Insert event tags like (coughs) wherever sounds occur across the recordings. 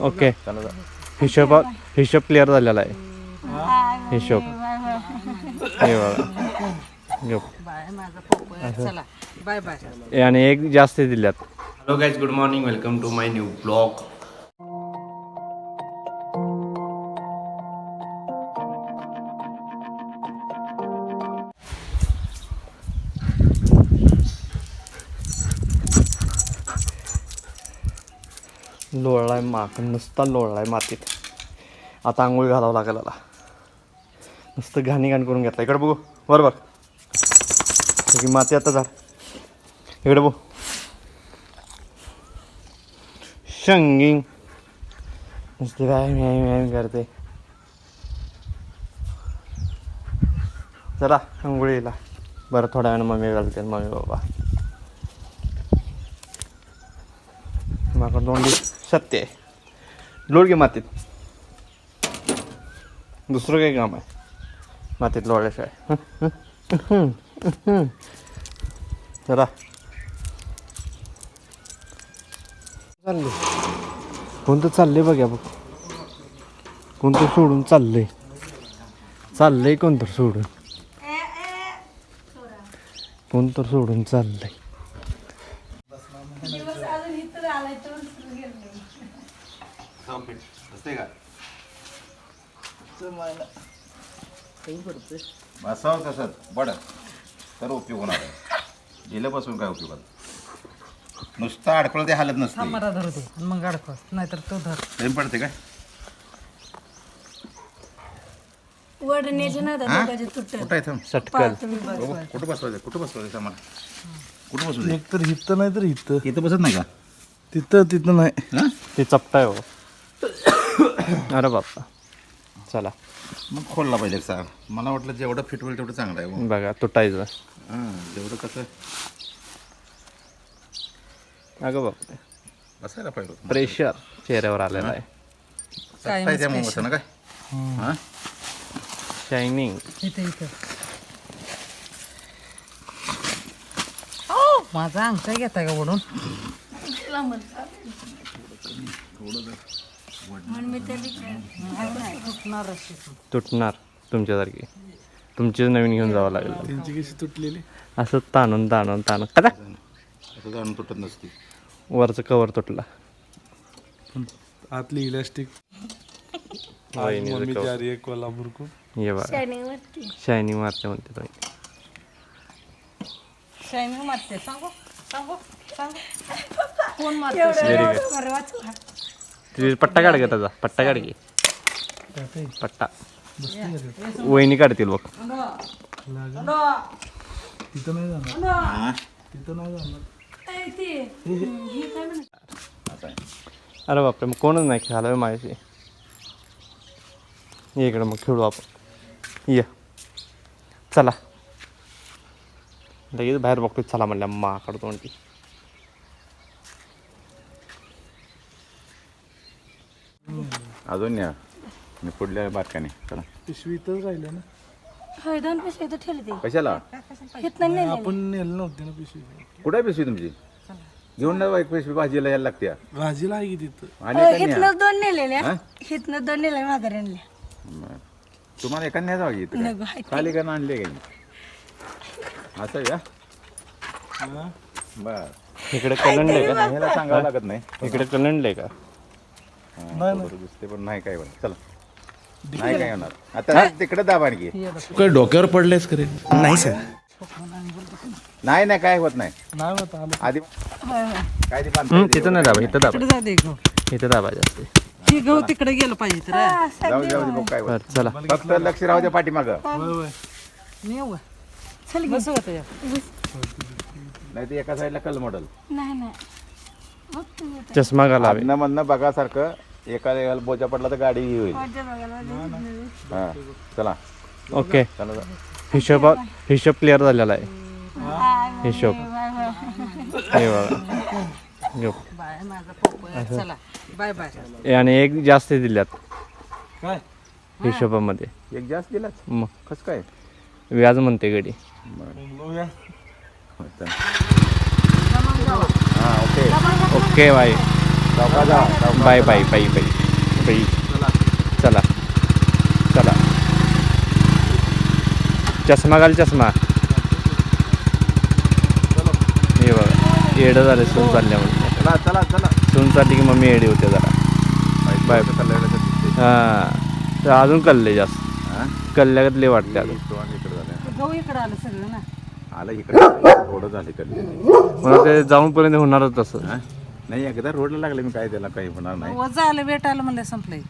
Okay. हिशोब हिशोब clear झालेला आहे. हिशोब. हे बघा. घेऊ. बाय माझा पोपट चला. Bye bye. आणि एक जास्त दिल्यात. Hello guys good morning welcome to my new blog लोळलाय माक नुसता लोळलाय मातीत. आता आंघोळ घालावं लागेल आला नुसतं घाणीघाण करून घेतला. इकडे बघू. बरोबर की माती आता झाड. इकडे बघू. शंगिंग. नुसते काय व्यायाम व्यायाम करते. चला आंघोळीला. बरं थोड्या वेळानं मम्मी घालते मम्मी बाबा माका दोंडी सत्य आहे. लोड घे मातीत. दुसरं काही काम आहे. मातीत लोळल्याशिवाय चला. चालले. कोणतं चाललंय बघा बघ. कोणतं सोडून चाललंय चाललंय कोणतं सोडून. कोणतं सोडून चाललंय. बसावं कसं? बड. तर उपयोग होणार आहे. गेल्यापासून काय उपयोग नुसतं अडकलं ते हालत नसते. मला धरू दे. आणि मग अडकव. नाहीतर तो धर. प्रेम पडते काय? तुटत. कुठं आहे थांब. सटकल. बघू, कुठं बसवायचं? कुठं बसवायचं आम्हाला कुठं बसू दे? नाही तर इथं बसत नाही का? तिथं तिथं नाही. हा? ते चपटाय हो. (coughs) अरे बाप्पा. चला. मग खोलला पाहिजे सर मला वाटलं जेवढं फिट होईल तेवढं चांगलं आहे. बघा तुटायचं हां जेवढं कसं अगं बाप बसायला पाहिजे. प्रेशर चेहऱ्यावर आलेला आहे. काय काय त्यामुळे बसं ना काय? हां? शायनिंग इथे इथे. माझा अंगठा घेताय का ओढून तुटणार तुमच्यासारखी तुमचीच नवीन घेऊन जावं लागेल. त्यांची कशी तुटलेली? असं ताणून ताणून ताणून. कदा असं जाणून तुटत नसते. वरचं कवर तुटला. पण आतली इलास्टिक वहिनीचं cover. आहे कोल्हापूरकून हे बघा. शायनिंग मारते म्हणते तो. शायनिंग मारते. सांगू? सांगू? सांगू? कोण Very good. परवाच तिथे पट्टा काढ ग त्याचा पट्टा काढ की पट्टा वहिनी काढतील बघ तिथं नाही जाणार हां तिथं नाही जाणार अरे बापरे मग कोणच नाही खेळायला माझ्याशी ये इकडे मग खेळू आपण ये चला लगेच बाहेर बघतो चला म्हणल्या मा काढतो म्हणते अजून या. मी पुढल्या बारकाने. चला. पिशवी इथंच राहिले ना? पैसे इथं ठेवले कशाला? नाही आपण नेलं नव्हती ना पिशवी. कुठे आहे पिशवी तुमची? घेऊन ना बाईक पिशवी भाजीला यायला लागते भाजीला आहे की तिथं? आणि दोन नेलेल्या. हा? दोन नेल्या माघारी आणल्या. तुम्हाला एकाने जावं की इथं नको, काय? आहे ते. खाली का आणले काही? असं का? हा? बर. इकडे कलंडले का? ह्याला सांगावं लागत नाही. इकडे कलंडले का? बरोबर दिसते पण नाही काय होणार. चला. नाही काय होणार. आता तिकडे दाबा आणखी. काय डोक्यावर पडलेस करे नाही सर नाही नाही काय होत नाही. नाही होत आलं. आधी काय ते तिथं नाही दाबा इथं दाबा. तिकडे गहू इथं दाबा जास्त. गहू तिकडे गेलं पाहिजे तर जाऊ जाऊ दे बघ काय होत बरं चला. फक्त लक्ष राहू दे पाठीमाग. होय होय. मी येऊ बस होतं या. नाही ते एका साईडला कल मॉडल नाही नाही. चष्मा घालावे. अन्न म्हणणं बघासारखं एका एकाला बोजा पडला तर गाडी ही होईल. हा चला. ओके. चला जा. हिशोब हिशोब क्लिअर झालेला आहे. हिशोब. हे बघा. घेऊ. बाय माझा पोपट चला. Bye bye. आणि एक जास्त दिल्यात. काय? हिशोबामध्ये. एक जास्त दिलाच मग. कसं काय? व्याज म्हणते गडी. बघूया. चला. हा ओके. ओके जा, बाय जा. Bye bye bye. बाई चला. चला. चष्मा घाल चष्मा. हे बघा येडं झालं सून चालल्यामुळे चला चला चला. सून चालली की मम्मी येडी होते जरा. बाय. बाय. हां. तर अजून कल्ले जास्त. कल्ल्यागतले वाटते अजून. इकडे झालं. गहू इकडं आलं सगळं ना. आलं इकडे. थोडं झाले कल्ले मला ते जाऊनपर्यंत होणारच तसं. हा? नाही एकदा रोडला लागले मी काय त्याला काही होणार नाही. वज आलं वेट आलं म्हणलं संपलंय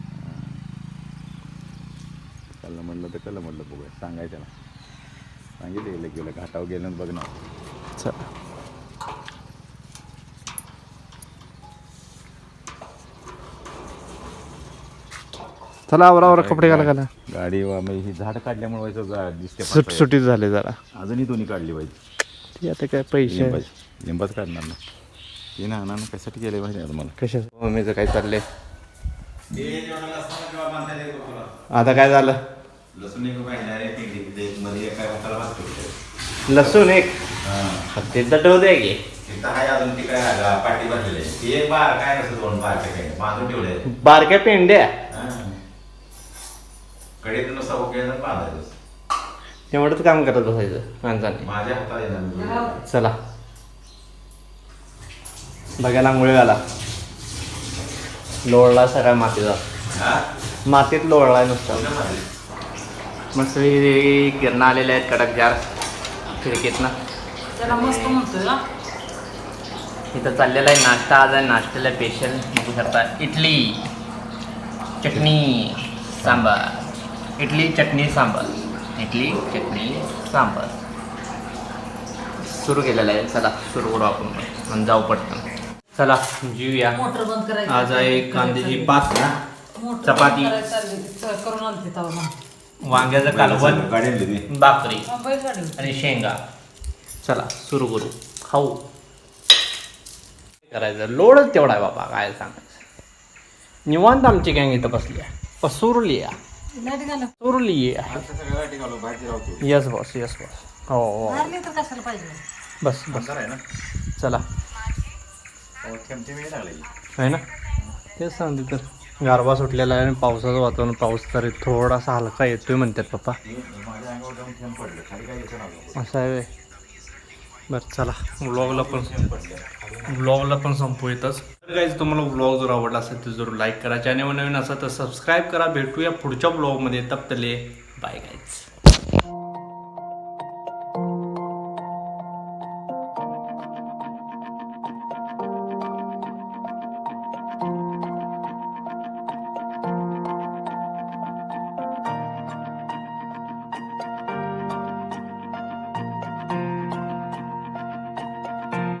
कल्लं म्हणलं तर कल्लं म्हणलं बघूया सांगायचं ना. सांगितलं गेलं गेलं घाटावर गेलं बघ ना चला चला आवरा आवरा कपडे घाला घाला. गाडी वा मग ही झाड काढल्यामुळे व्हायचं जा- दिसते सुट पातळ. सुटीत झाले जरा. अजूनही दोन्ही काढली पाहिजे ती आता काय पैसे लिंबाची. लिंबाच काढणार ना ती ना ना कशासाठी गेले पाहिजे आता मला कशा मम्मीचं काय चाललंय? आता काय झालं? लसूण एक मध्ये काय लसूण एक? ते दटव दे की. तिथं आहे अजून ती काय पाठी भरलेली आहे. ती एक बार काय नसतं दोन बार काय बांधून ठेवले बारक्या पेंड्या? बांधायचं तेवढंच काम करत बसायचं माणसाने. माझ्या हातात येणार चला. बघायला आंघोळी घाला लोळला सगळ्या मातीचा. हा? मातीत लोळलाय नुसता? मस्त हे किरणं आलेले आहेत कडक जार खिडकीत ना. त्याला मस्त म्हणतोय हा. इथं चाललेला आहे नाश्ता. आज आहे नाश्त्याला स्पेशल शकता इडली चटणी सांबार. इडली चटणी सांबार. इडली चटणी सांबार. सुरू केलेलं आहे. चला सुरू करू आपण. आणि जाऊ पटकन. चला जीवया मोटर बंद करायची. आज आहे कांद्याची मोटर चपाती. करून आणते. वांग्याचं कालवण भाकरी हा. आणि शेंगा. चला सुरू करू. खाऊ. करायचं. लोडच तेवढा आहे बाबा काय सांगायचं. निवांत आमची गँग इथं बसली आहे. पसुरली आहे. सुरली आहे. यस बॉस यस बॉस हो हो. मारली तर कशाला पाहिजे? बस बस. आहे ना? चला. आहे ना? तेच सांगते तर. गारवा सुटलेला आहे आणि पावसाचं वातावरण पाऊस तरी थोडासा हलका येतोय म्हणतात पप्पा. असं आहे. बरं चला. व्लॉगला पण व्लॉगला पण संपू येतच. गाईज तुम्हाला व्लॉग जर आवडला असेल तर जरूर लाईक करा. चॅनल नवीन असेल तर सबस्क्राईब करा. भेटूया पुढच्या ब्लॉगमध्ये तपतले बाय गाईज